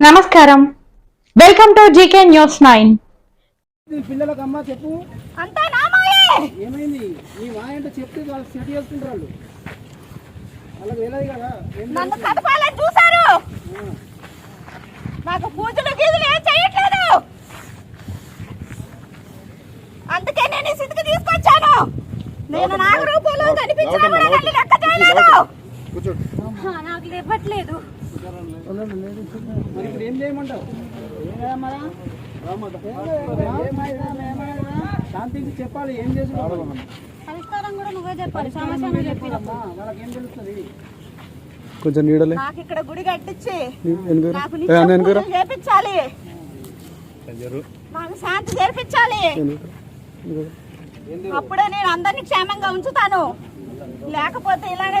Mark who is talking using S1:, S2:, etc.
S1: నమస్కారం. Welcome to GK news
S2: nine పిల్లలకు అమ్మ చెప్పు.
S3: అంతా నా
S2: ఏమైంది? నీ మాయ అంటే చెప్తే వాళ్ళు సెట్ చేసుకుంటారు వాళ్ళు. వాళ్ళకి తెలియదు కదా
S3: నన్ను కదపాలని నాకు పూజలు గీజులు ఏం చేయట్లేదు. అందుకే నేను ఈ స్థితికి తీసుకొచ్చాను. నేను నాగ రూపంలో కనిపించినా కూడా నన్ను లెక్క చేయలేదు. నాకు ఇవ్వట్లేదు.
S2: మరి ఇప్పుడు ఏం చేయమంటావు? శాంతికి చెప్పాలి ఏం
S3: పరిష్కారం కూడా నువ్వే చెప్పాలి సమస్య నువ్వు చెప్పినప్పుడు
S2: వాళ్ళకి ఏం తెలుస్తుంది?
S4: కొంచెం నీడలే.
S3: నాకు ఇక్కడ గుడి కట్టించి నిత్యం చేపించాలి. నాకు శాంతి చేర్పించాలి. అప్పుడే నేను అందరినీ క్షేమంగా ఉంచుతాను. లేకపోతే ఇలానే